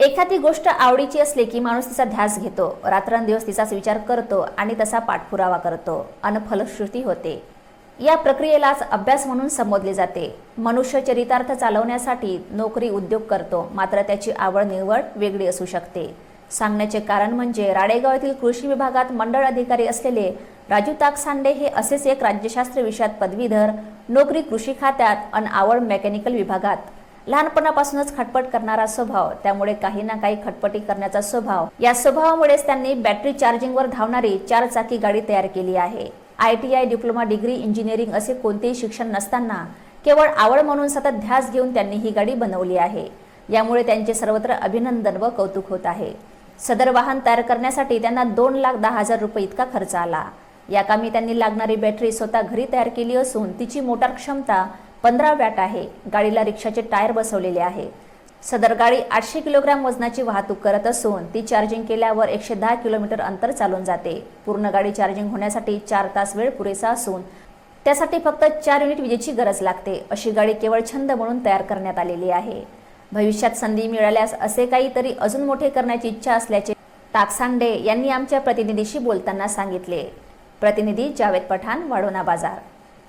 एखादी गोष्ट आवडीची असली की माणूस तिचा ध्यास घेतो. रात्रंदिवस तिचाच विचार करतो आणि तसा पाठपुरावा करतो. अन फलश्रुती होते. या प्रक्रियेलाच अभ्यास म्हणून संबोधले जाते. मनुष्य चरितार्थ चालवण्यासाठी नोकरी उद्योग करतो. मात्र त्याची आवड निवड वेगळी असू शकते. सांगण्याचे कारण म्हणजे राडेगाव येथील कृषी विभागात मंडळ अधिकारी असलेले राजू ताकसांडे हे असेच एक राज्यशास्त्र विषयात पदवीधर नोकरी कृषी खात्यात अन आवड मेकॅनिकल विभागात. लहानपणापासूनच खटपट करणारा स्वभाव त्यामुळे काही ना काही खटपटी करण्याचा स्वभाव. या स्वभावामुळेच त्यांनी बॅटरी चार्जिंगवर धावणारी चार चाकी गाडी तयार केली आहे. I T I diploma degree engineering असे कोणतेही शिक्षण नसताना केवळ आवड म्हणून सतत ध्यास घेऊन त्यांनी ही गाडी बनवली आहे. यामुळे त्यांचे सर्वत्र अभिनंदन व कौतुक होत आहे. सदर वाहन तयार करण्यासाठी त्यांना दोन लाख दहा हजार रुपये इतका खर्च आला. या कामी त्यांनी लागणारी बॅटरी स्वतः घरी तयार केली असून तिची मोटार क्षमता पंधरा वॅट आहे. गाडीला रिक्षाचे टायर बसवलेले आहे. सदर गाडी आठशे किलोग्रॅम वजनाची वाहतूक करत असून ती चार्जिंग केल्यावर एकशे दहा किलोमीटर अंतर चालून जाते. पूर्ण गाडी चार्जिंग होण्यासाठी चार तास वेळ पुरेसा असून त्यासाठी फक्त चार युनिट विजेची गरज लागते अशी गाडी केवळ छंद म्हणून तयार करण्यात आलेली आहे. भविष्यात संधी मिळाल्यास असे काहीतरी अजून मोठे करण्याची इच्छा असल्याचे ताकसांडे यांनी आमच्या प्रतिनिधीशी बोलताना सांगितले. प्रतिनिधी जावेद पठाण वाढोना बाजार.